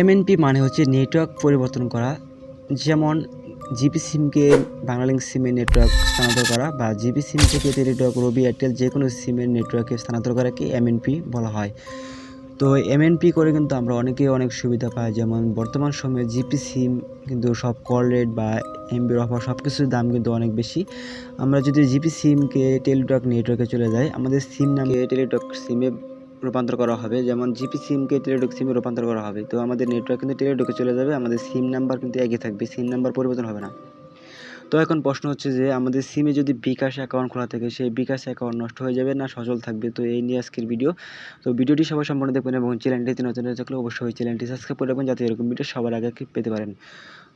MNP মানে হচ্ছে network পরিবর্তন করা। যেমন জিপি সিমকে বাংলালিংক সিমের নেটওয়ার্ক স্থানান্তর করা বা জিপি সিম থেকে টেলিটক রবি এয়ারটেল যে কোনো সিমের নেটওয়ার্কে স্থানান্তর করাকে এমএনপি বলা হয়। তো এমএনপি করে কিন্তু আমরা অনেকেই অনেক সুবিধা পাই। যেমন বর্তমান সময়ে জিপি সিম কিন্তু সব কল রেট বা এমবির অফার সব কিছুর দাম কিন্তু অনেক বেশি। আমরা যদি জিপি সিমকে টেলিটক নেটওয়ার্কে চলে যাই, আমাদের সিম নামে টেলিটক সিমে রূপান্তর করা হবে। যেমন জিপি সিমকে টেলিটক সিমে রূপান্তর করা হবে। তো আমাদের নেটওয়ার্ক কিন্তু টেলিটকে চলে যাবে। আমাদের সিম নাম্বার কিন্তু একই থাকবে। সিম নাম্বার পরিবর্তন হবে না। তো এখন প্রশ্ন হচ্ছে যে, আমাদের সিমে যদি বিকাশ অ্যাকাউন্ট খোলা থাকে, সেই বিকাশ অ্যাকাউন্ট নষ্ট হয়ে যাবে না সচল থাকবে? তো এই নিয়ে আজকের ভিডিও তো ভিডিওটি সবাই সম্পূর্ণ দেখবেন এবং চ্যানেলটিতে নতুন থাকলে অবশ্যই চ্যানেলটি সাবস্ক্রাইব করে রাখবেন যাতে এরকম ভিডিও সবার আগে পেতে পারেন।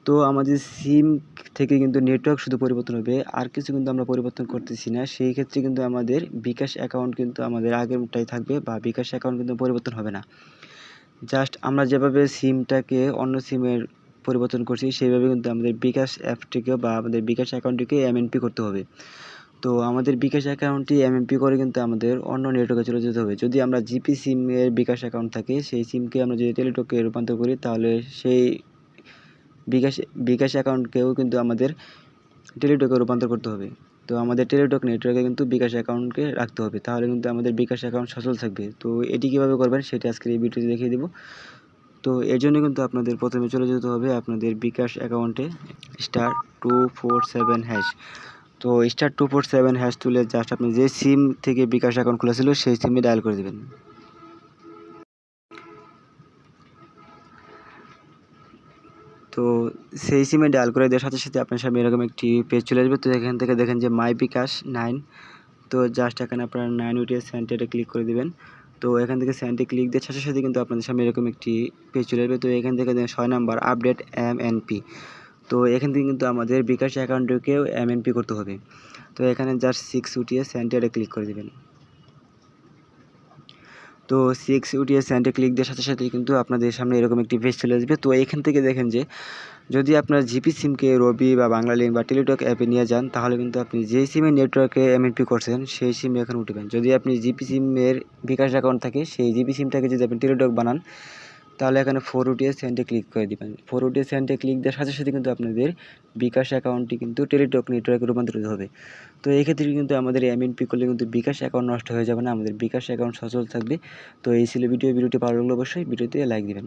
তো আমাদের সিম থেকে কিন্তু নেটওয়ার্ক শুধু পরিবর্তন হবে, আর কিছু কিন্তু আমরা পরিবর্তন করতেছি না। সেই ক্ষেত্রে কিন্তু আমাদের বিকাশ অ্যাকাউন্ট কিন্তু আমাদের আগেরটাই থাকবে বা বিকাশ অ্যাকাউন্ট কিন্তু পরিবর্তন হবে না। জাস্ট আমরা যেভাবে সিমটাকে অন্য সিমের পরিবর্তন করছি, সেইভাবে কিন্তু আমাদের বিকাশ অ্যাপটিকে বা আমাদের বিকাশ অ্যাকাউন্টটিকে এমএনপি করতে হবে। তো আমাদের বিকাশ অ্যাকাউন্টটি এমএনপি করে কিন্তু আমাদের অন্য নেটওয়ার্কে চলে যেতে হবে। যদি আমরা জিপি সিমের বিকাশ অ্যাকাউন্ট থাকে, সেই সিমকে আমরা যদি টেলিটকে রূপান্তর করি, তাহলে সেই বিকাশ বিকাশ অ্যাকাউন্টকেও কিন্তু আমাদের টেলিটকে রূপান্তর করতে হবে। তো আমাদের টেলিটক নেটওয়ার্কে কিন্তু বিকাশ অ্যাকাউন্টকে রাখতে হবে। তাহলে কিন্তু আমাদের বিকাশ অ্যাকাউন্ট সচল থাকবে। তো এটি কীভাবে করবেন সেটি আজকের এই ভিডিওতে দেখিয়ে দেবো। তো এর জন্য কিন্তু আপনাদের প্রথমে চলে যেতে হবে আপনাদের বিকাশ অ্যাকাউন্টে star two four seven hash তো star two four seven hash তুলে জাস্ট আপনি যে সিম থেকে বিকাশ অ্যাকাউন্ট খুলেছিল, সেই সিমে ডায়াল করে দেবেন। তো সেই সিমে ডায়াল করে দেওয়ার সাথে সাথে আপনার সামনে এরকম একটি পেজ চলে আসবে। তো এখান থেকে দেখেন যে মাই বিকাশ নাইন তো জাস্ট এখানে আপনারা নাইন উঠিয়ে সেন্টারে ক্লিক করে দিবেন। তো এখান থেকে সেন্টে ক্লিক দেওয়ার সাথে সাথে কিন্তু আপনাদের সামনে এরকম একটি পেজ চলে আসবে। তো এখান থেকে ছয় number update M N P তো এখান থেকে কিন্তু আমাদের বিকাশ অ্যাকাউন্টকেও এম এন পি করতে হবে। তো এখানে জাস্ট সিক্স উঠিয়ে সেন্টারে ক্লিক করে দেবেন। তো সিক্স উঠিয়ে স্যান্ডে ক্লিক দেওয়ার সাথে সাথে কিন্তু আপনাদের সামনে এরকম একটি পেজ চলে আসবে। তো এখান থেকে দেখেন যে, যদি আপনার জিপি সিমকে রবি বা বাংলা লিঙ্ক বা টেলিটক অ্যাপে নিয়ে যান, তাহলে কিন্তু আপনি যে সিমের নেটওয়ার্কে এমএনপি করছেন, সেই সিম এখন উঠবেন যদি আপনি জিপি সিমের বিকাশ অ্যাকাউন্ট থাকে, সেই জিপি সিমটাকে যদি আপনি টেলিটক বানান তাহলে এখানে ফোর ওটিএস সেন্টে ক্লিক করে দেবেন। ফোর উঠিয়ে সেন্টে ক্লিক দেওয়ার সাথে সাথে কিন্তু আপনাদের বিকাশ অ্যাকাউন্টটি কিন্তু টেলিটক নেটওয়ার্কে রূপান্তরিত হবে। তো এক্ষেত্রে ক্ষেত্রে কিন্তু আমাদের এমএনপি করলে কিন্তু বিকাশ অ্যাকাউন্ট নষ্ট হয়ে যাবে না, আমাদের বিকাশ অ্যাকাউন্ট সচল থাকবে। তো এই ছিল ভিডিও ভিডিওটি ভালো লাগলে অবশ্যই ভিডিওতে লাইক দিবেন।